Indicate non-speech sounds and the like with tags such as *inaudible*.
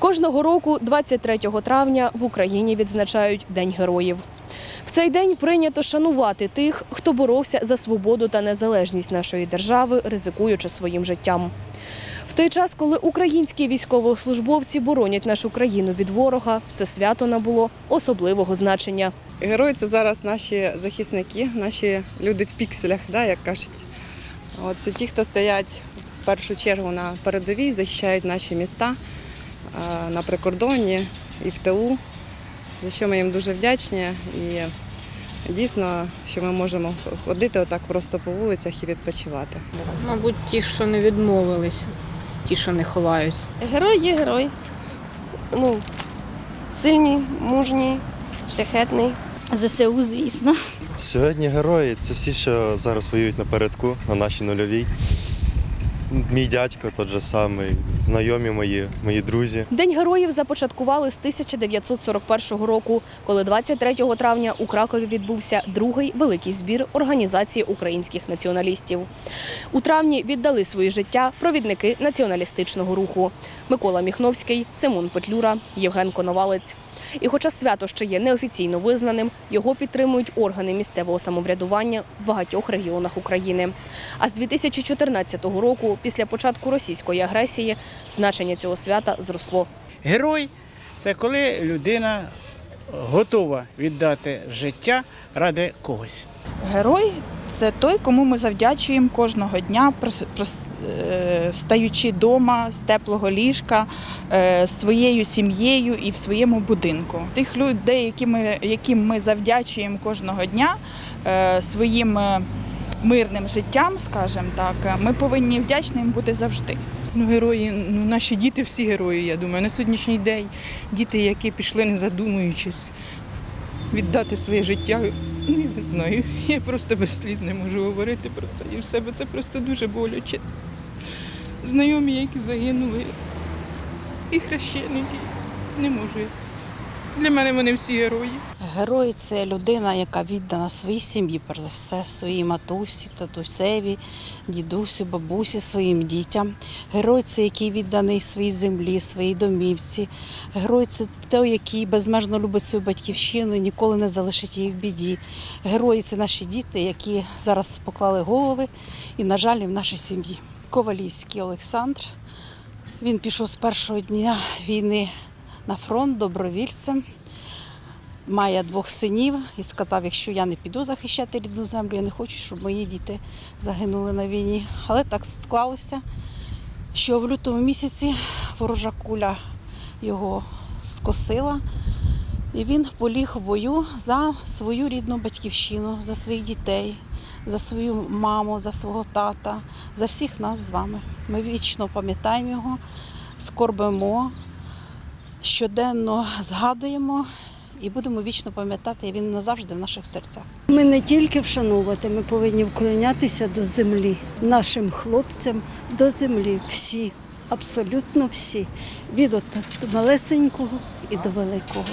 Кожного року, 23 травня, в Україні відзначають День героїв. В цей день прийнято шанувати тих, хто боровся за свободу та незалежність нашої держави, ризикуючи своїм життям. В той час, коли українські військовослужбовці боронять нашу країну від ворога, це свято набуло особливого значення. Герої це зараз наші захисники, наші люди в пікселях, да, як кажуть. Це ті, хто стоять в першу чергу на передовій, захищають наші міста на прикордонні і в тилу, за що ми їм дуже вдячні. І дійсно, що ми можемо ходити отак просто по вулицях і відпочивати. Мабуть, ті, що не відмовилися, ті, що не ховаються. Герой є герой. Ну, сильний, мужній, шляхетний. ЗСУ, звісно. Сьогодні герої це всі, що зараз воюють напередку на нашій нульовій. Мій дядько тот же самий, знайомі мої, мої друзі. День героїв започаткували з 1941 року, коли 23 травня у Кракові відбувся другий великий збір організації українських націоналістів. У травні віддали свої життя провідники націоналістичного руху Микола Міхновський, Симон Петлюра, Євген Коновалець. І хоча свято ще є неофіційно визнаним, його підтримують органи місцевого самоврядування в багатьох регіонах України. А з 2014 року, після початку російської агресії, значення цього свята зросло. Герой це коли людина готова віддати життя ради когось. Герой це той, кому ми завдячуємо кожного дня, е, встаючи вдома з теплого ліжка, е, своєю сім'єю і в своєму будинку. Тих людей, які ми, яким ми завдячуємо кожного дня е, своїм мирним життям, скажімо так, е, ми повинні вдячним бути завжди. Ну, герої, ну наші діти всі герої, я думаю. На сьогоднішній день діти, які пішли, не задумуючись, віддати своє життя. Ну, я не знаю. *laughs* Я просто без сліз не можу говорити про це. І все, бо це просто дуже боляче. Знайомі, які загинули, і хрещеники. Не можу. Для мене вони всі герої. Герой це людина, яка віддана своїй сім'ї, перш за все, своїй матусі, татусеві, дідусю, бабусі, своїм дітям. Герой це який відданий своїй землі, своїй домівці. Герой це той, який безмежно любить свою батьківщину і ніколи не залишить її в біді. Герої це наші діти, які зараз поклали голови і, на жаль, і в нашій сім'ї. Ковалівський Олександр. Він пішов з першого дня війни на фронт добровільцем має двох синів і сказав, якщо я не піду захищати рідну землю, я не хочу, щоб мої діти загинули на війні. Але так склалося, що в лютому місяці ворожа куля його скосила, і він поліг в бою за свою рідну батьківщину, за своїх дітей, за свою маму, за свого тата, за всіх нас з вами. Ми вічно пам'ятаємо його, скорбимо, щоденно згадуємо і будемо вічно пам'ятати, і він назавжди в наших серцях. Ми не тільки вшанувати, ми повинні вклонятися до землі, нашим хлопцям до землі. Всі, абсолютно всі, від малесенького і до великого.